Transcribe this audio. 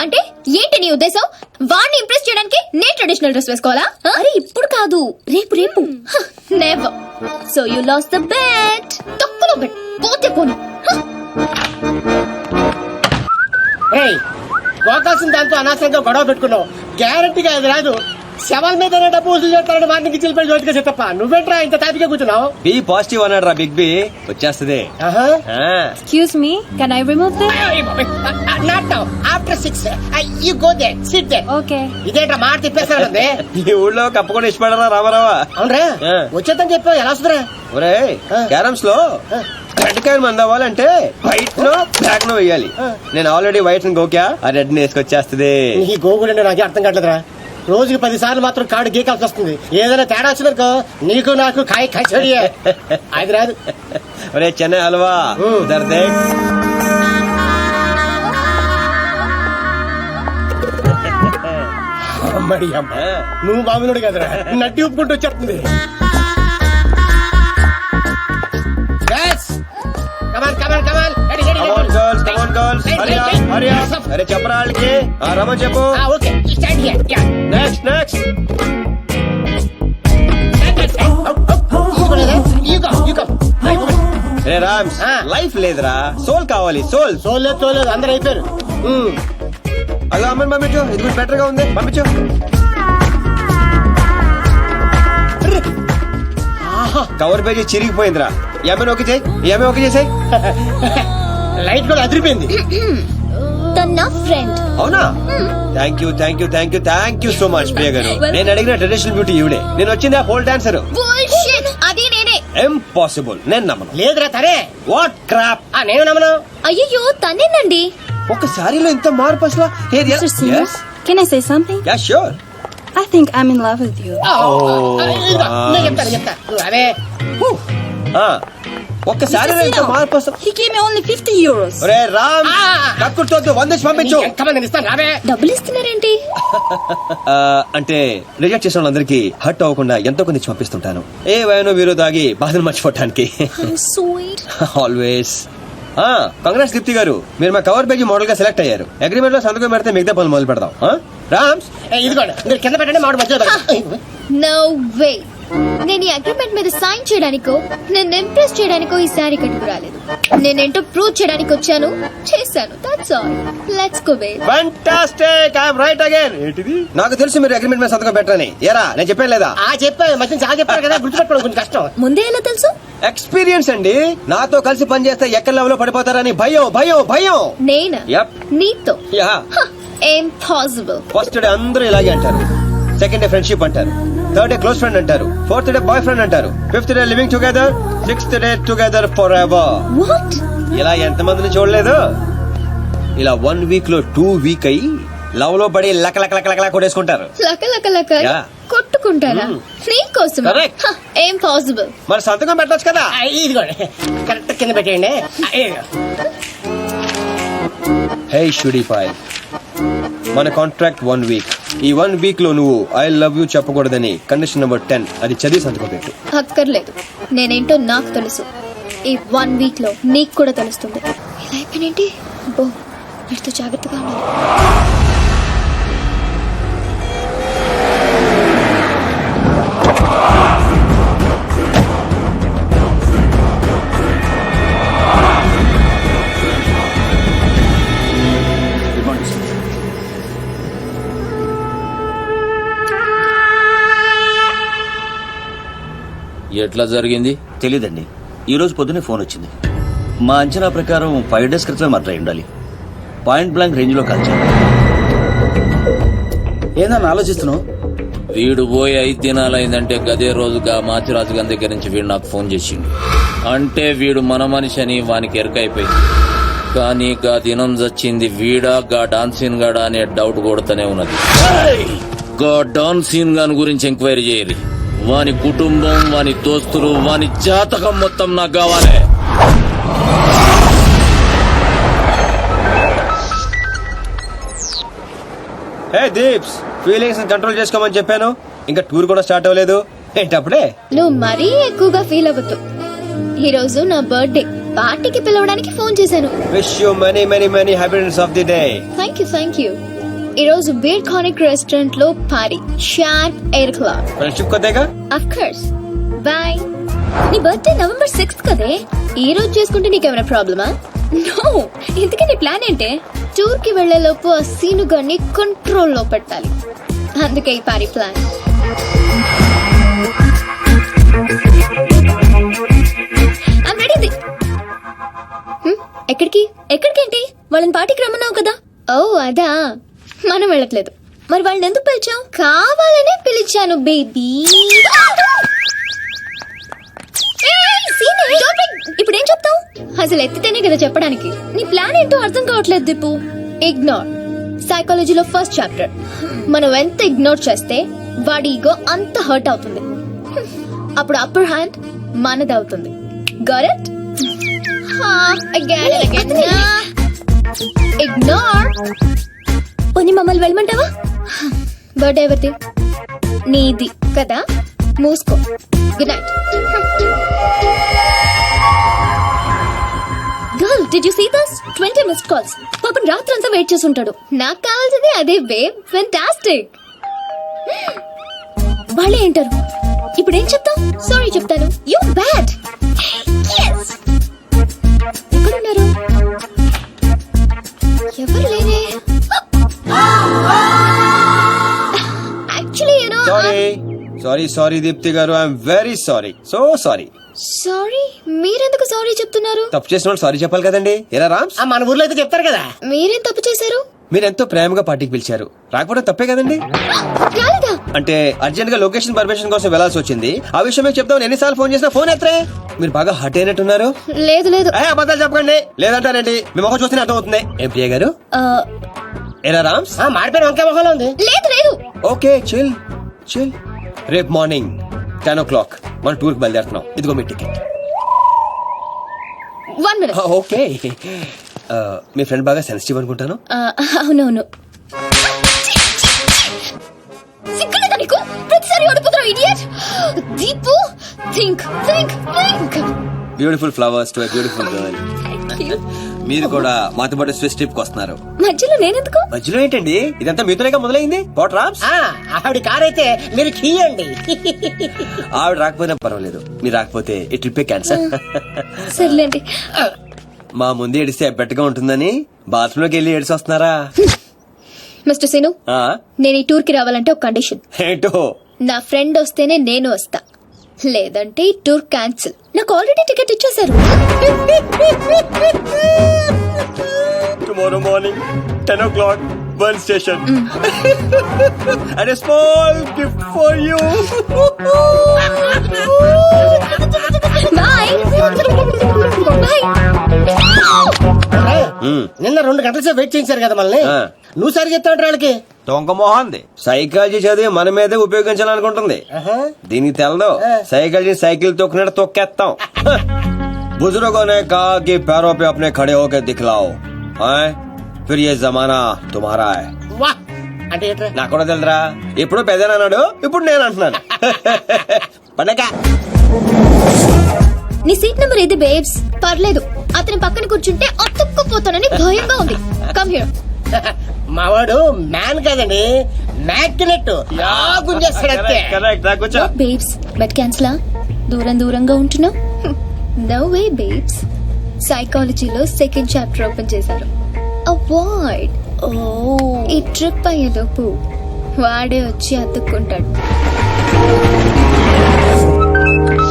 అంటే ఏంటి నీ ఉద్దేశం? వాడిని ఇంప్రెస్ చేయడానికి నేను ట్రెడిషనల్ డ్రెస్ వేసుకోవాలా? అరే ఇప్పుడు కాదు. రేపు రేపు. Never so you lose the bet తొక్కలో బెట్ పోతే పోని. ఏయ్ పోకాల్సిన దాంతో అనవసరంగా గొడవ పెట్టుకున్నావు. గ్యారంటీగా అది రాదు. శవాల మీద డబ్బు వసూలు చేస్తారని వాటిని గిచ్చిలు పెళ్ళి నువ్వేంట్రా ఇంత తాపిగా కూర్చున్నావు బి పాజిటివ్ అన్నాడు రా బిగ్ బి వచ్చేస్తుంది ఆహా. Excuse me, can I remove this? Not now after six you go there sit there Okay. ఇదేంట్రా మాట తిప్పేస్తానండి ఈ ఊళ్ళో కప్పకుండా ఇష్టపడరా రామారావా అవునరా. వచ్చేద్దని చెప్పావు ఎలా వస్తుందిరా ఒరే. క్యారమ్స్లో. రెడ్ మంది అవ్వాలంటే వైట్ నో బ్లాక్ నో వేయాలి. నేను ఆల్రెడీ వైట్ గోక్యా ఆ రెడ్ని వేసుకొచ్చేస్తుంది ఈ గోగులు అంటే నాకే అర్థం కావట్లేదురా రోజుకి పది సార్లు మాత్రం కాడు గీకాల్సి వస్తుంది. ఏదైనా తేడా వచ్చిందనుకో నీకు నాకు కాయ కచడియే. అది రాదు. ఒరే చెన్నై హల్వా దేఖ్ అమ్మడి అమ్మ. నువ్వు బాగున్నాడు కదరా? నడ్డి ఉప్పుకుంటూ వచ్చేస్తుంది. అరే చెప్పరా వాళ్ళకి? ఆ, రమ్మని చెప్పు. Okay stand here ya next next రే రామ్స్ ఆ. లైఫ్ లేదురా. సోల్ కావాలి సోల్ చూడలేదు చూడలేదు అందరు అయిపోయారు. ఉమ్. అలా అమ్మని పంపించు. ఇది కొంచెం బెటర్గా ఉంది. పంపించు. ఆహా, కవర్ పేజీ చిరిగిపోయిందిరా. ఏమైనా ఓకే చేయి. ఏమైనా ఓకే చేసాయి లైట్ కూడా అదిరిపోయింది. తన నా ఫ్రెండ్ అవునా thank you thank you thank you thank you so much Priya గారు నేను అడిగిన ట్రెడిషనల్ బ్యూటీ ఈవిడే నేను వచ్చింది ఆ పోల్ డాన్సర్ అది నేనే ఇంపాసిబుల్ నేను నమ్మను లేదురా తనే వాట్ క్రాప్ ఆ నేను నమ్మను అయ్యో తనేనండి ఒక సారీలో ఇంత మార్పు అసలు ఏది can I say something? Ya sure I think I'm in love with you. ఆ, ఆ, ఇదిగో, నేను చెప్తాను చెప్తా నువ్వు అవే ఒక్క సారీలో ఇంత మార్పు అసలు He gave me only 50 euros. ఒరే రామ్ ఆ. కక్కుర్తోద్దు వందేసి పంపించు. ఎంతమంది ఇస్తాను రావే. డబ్బులు ఇస్తున్నారేంటి? ఆ, అంటే రిజెక్ట్ చేసిన వాళ్ళందరికీ హర్ట్ అవ్వకుండా ఎంతో కొంత ఇచ్చి పంపిస్తుంటాను. ఏ వయనో వీరో దాగి బాధను మర్చిపోవటానికి. Sweet always congrats Deepti garu మీరు మా కవర్ పేజీ మోడల్గా సెలెక్ట్ అయ్యారు. అగ్రిమెంట్లో సంతకం పెడితే మిగతా పనులు మొదలు పెడదాం ఆ? రామ్స్? ఏ, ఇదిగోండి మీరు కింద పెట్టండి మామిడి మధ్యలో పెట్టండి. నో వే నేను ఈ అగ్రిమెంట్ మీద సైన్ చేయడానికో నేను ఇంప్రెస్ చేయడానికో ఈ శారీ కట్టుకు రాలేదు. నేనేంటో ప్రూవ్ చేయడానికి వచ్చాను చేశాను that's all let's go bay fantastic I'm right again ఏంటిది? నాకు తెలుసు మీరు అగ్రిమెంట్ మీద సంతకం పెట్టరని. ఏరా నేను చెప్పాను లేదా? ఆ చెప్పా మధ్య చాలా చెప్పారు కదా గుర్తుపెట్టుకోవడం కొంచెం కష్టం. ముందే ఎలా తెలుసు? ఎక్స్పీరియన్స్ అండి. నాతో కలిసి పనిచేస్తే ఎక్కడ లెవెల్ పడిపోతారని భయం భయం భయం. నేనా. నీతో? యా ఇంపాసిబుల్ ఫస్ట్ డే అందరూ ఇలాగే అంటారు. సెకండ్ డే ఫ్రెండ్షిప్ అంటారు. థర్డ్ డే క్లోజ్ ఫ్రెండ్ అంటారు. ఫోర్త్ డే బాయ్ ఫ్రెండ్ అంటారు. Fifth day living together sixth day together for ever what? ఇలా ఎంతమందిని చూడలేదు? ఇలా వన్ వీక్లో టూ వీక్ అయ్యి లవ్లో పడి లక లక లక లక కొట్టేసుకుంటారు. లక లక లక. కొట్టుకుంటారా? నీకోసం. ఏం పాసిబుల్? మరి సంతకం పెట్టొచ్చు కదా? ఇదిగోండి కరెక్ట్ కింద పెట్టేయండి. హే షుడీ ఫైవ్ మన కాంట్రాక్ట్ వన్ వీక్. ఈ వన్ వీక్లో నువ్వు ఐ లవ్ యూ చెప్పకూడదని కండిషన్ నెంబర్ టెన్. అది చదివి సంతకం పెట్టు అక్కర్లేదు. నేనేంటో నాకు తెలుసు. ఈ వన్ వీక్లో నీకు కూడా తెలుస్తుంది. ఇలా అయిపోయినేంటి బో వీటితో జాగ్రత్తగా ఉండాలి. ఎట్లా జరిగింది? తెలీదండి. ఈ రోజు పొద్దునే ఫోన్ వచ్చింది. మా అంచనా ప్రకారం ఫైవ్ డేస్ క్రితమే మర్డర్ అయి ఉండాలి. పాయింట్ బ్లాంక్ రేంజ్లో కాల్చారు ఏందన్న ఆలోచిస్తున్నావు? వీడు పోయి ఐదు దినాలైందంటే గదే రోజుగా మాచిరాజు గారి దగ్గర నుంచి వీడు నాకు ఫోన్ చేసిండు. అంటే వీడు మన మనిషి అని వానికి ఎరకైపోయింది. కానీ గా దినం చచ్చింది వీడా గా డాన్సీన్ గాడా అనే డౌట్ కొడుతూనే ఉన్నది. గా డాన్సీన్ గాని గురించి ఎంక్వైరీ చేయరి వాని కుటుంబం వాని దోస్తులు వాని జాతకం మొత్తం నాకు కావాలి. హే దీప్స్ ఫీలింగ్స్ కంట్రోల్ చేసుకోమని చెప్పాను. ఇంకా టూర్ కూడా స్టార్ట్ అవ్వలేదు. ఏంటప్పుడే? నువ్వు మరీ ఎక్కువగా ఫీల్ అవ్వద్దు. ఈ రోజు నా బర్త్డే పార్టీకి పిలవడానికి ఫోన్ చేశాను. Wish you many many many happiness of the day thank you thank you ఈ రోజు బీర్ కానిక్ రెస్టారెంట్లో పారీ. షార్ప్ ఎయిర్ క్లాక్ ఫ్రెండ్షిప్ కొద్దేగా అఫ్ కోర్స్ బాయ్ నీ బర్త్డే నవంబర్ సిక్స్త్ కదే? ఈ రోజు చేసుకుంటే నీకేమైనా ప్రాబ్లమా? నో ఇంతకీ నీ ప్లాన్ ఏంటే? టూర్కి వెళ్ళే లోపు ఆ సీను గారిని కంట్రోల్లో పెట్టాలి. అందుకే ఈ పారి ప్లాన్. హ్మ్, ఎక్కడికి? ఎక్కడికేంటి? వాళ్ళని పార్టీకి రమ్మన్నావు కదా? ఓ అదా. మనం వెళ్ళట్లేదు. మరి వాళ్ళని ఎందుకు పిలిచాం కావాలనే పిలిచాను బేబీ ఇప్పుడు ఏం చెప్తావు? అసలు ఎత్తితేనే కదా చెప్పడానికి. నీ ప్లాన్ ఏంటో అర్థం కావట్లేదు దీపు. ఇగ్నోర్ సైకాలజీలో ఫస్ట్ చాప్టర్ మనం ఎంత ఇగ్నోర్ చేస్తే వాడి ఈగో అంత హర్ట్ అవుతుంది. అప్పుడు అప్పర్ హ్యాండ్ మనది అవుతుంది. గరెట్ ఇగ్నోర్ పోనీ మమ్మల్ని వెళ్ళమంటావా? బర్త్డే ఎవరిది? నీది కదా? మూసుకో. Good night girl did you see this twenty missed calls పాపం రాత్రంతా వెయిట్ చేసి ఉంటాడు నాకు కావాల్సింది అదే బేబ్ ఫెంటాస్టిక్ వాళ్ళే ఏంటారు ఇప్పుడు ఏం చెప్తాం సారీ చెప్తాను. యు బ్యాడ్ ఎక్కడున్నారు? ఎవరు? Actually you know sorry sorry sorry Deepti garu I'm very sorry so sorry sorry మీరెందుకు సారీ చెప్తున్నారు? తప్పు చేసిన వాళ్ళు సారీ చెప్పాలి కదండి. ఎరా రామ్స్? ఆ మన ఊర్లో అయితే చెప్తారు కదా. మీరేం తప్పు చేశారు? మీరు ఎంతో ప్రేమగా పార్టీకి పిలిచారు. రాకపోవడం తప్పే కదండి? అంటే అర్జెంట్గా లొకేషన్ పర్మిషన్ కోసం వెళ్ళాల్సి వచ్చింది. ఆ విషయం మీకు చెప్తాం ఎన్నిసార్లు ఫోన్ చేసినా ఫోన్ ఎత్తరే? మీరు బాగా హట్ అయినట్టున్నారు. లేదు లేదు. ఏ అబద్ధాలు చెప్పకండి. లేదంటారండి మీ మొహం చూస్తే అర్థం అవుతుంది ఏం ప్రియ గారు? ఆ, ఎరా రామ్స్? ఆ మాడిపోయిన వంకాయ మొహంలో ఉంది. లేదు లేదు. ఓకే చిల్ చిల్ రేపు మార్నింగ్ టెన్ ఓ క్లాక్ మన టూర్కి బయలుదేరుతున్నాం. ఇదిగో మీ టికెట్. One minute. ఓకే. మీ ఫ్రెండ్ బాగా సెన్సిటివ్ అనుకుంటాను. అవునవును. సిగ్గులేదా నీకు? ప్రతిసారి ఓడిపోతున్నావు idiot Deepu think think think beautiful flowers to beautiful girl మీరు కూడా మాతో పాటు స్విస్ ట్రిప్కి వస్తున్నారు. మధ్యలో నేనెందుకు? మధ్యలో ఏంటండి? ఇదంతా మీతోనే మొదలైంది? పోట్ రామ్స్ ఆ ఆవిడ కార్ అయితే మీరు కీయండి ఆవిడ రాకపోయినా పర్వాలేదు. మీరు రాకపోతే ఈ ట్రిప్ క్యాన్సర్ సర్లేండి. మా ముందు ఏడిస్తే ఎబ్బెట్టుగా ఉంటుందని బాత్రూమ్లోకి వెళ్ళి ఏడిసి వస్తున్నారా? మిస్టర్ సీను ఆ, నేను ఈ టూర్కి రావాలంటే ఒక కండిషన్ ఏంటో? నా ఫ్రెండ్ వస్తేనే నేను వస్తా. లేదంటే ఈ టూర్ క్యాన్సిల్. నాకు ఆల్రెడీ టికెట్ ఇచ్చేశారు. Tomorrow morning ten o'clock burn station and small gift for you bye bye నిన్న రెండు గంటల సేపు వెయిట్ చేయించారు కదా మనల్ని ఆ. నువ్వు సరి చెప్తా వాళ్ళకి దొంగ మొహంది సైకాలజీ చదివి మన మీదే ఉపయోగించాలనుకుంటుంది దీనికి తెలదు సైకాలజీ సైకిల్ తొక్కినట్టు తొక్కేస్తాం बुजुर्गों ने कहा कि पैरों पे अपने खड़े होकर दिखलाओ हैं? फिर ये जमाना तुम्हारा है వా అంటే ఏంట్రా నాకు కూడా తెలుదురా ఇప్పుడు పెద్దనా అన్నాడు ఇప్పుడు నేను అంటున్నాను పండగ నీ సీట్ నెంబర్ ఇది బేబ్స్ పర్లేదు అతని పక్కన కూర్చుంటే అతుక్కుపోతానని భయంగా ఉంది. కమ్ హియర్ మావాడు మ్యాన్ కాదండి. మ్యాగ్నెట్. బేబ్స్ బట్ క్యాన్సిలా దూరం దూరంగా ఉంటున్నావు? నో వే బేబ్స్ సైకాలజీలో సెకండ్ చాప్టర్ ఓపెన్ చేశారు. అవాయిడ్ ఓ ఈ ట్రిప్ అయ్యేలోపు వాడే వచ్చి అతుక్కుంటాడు.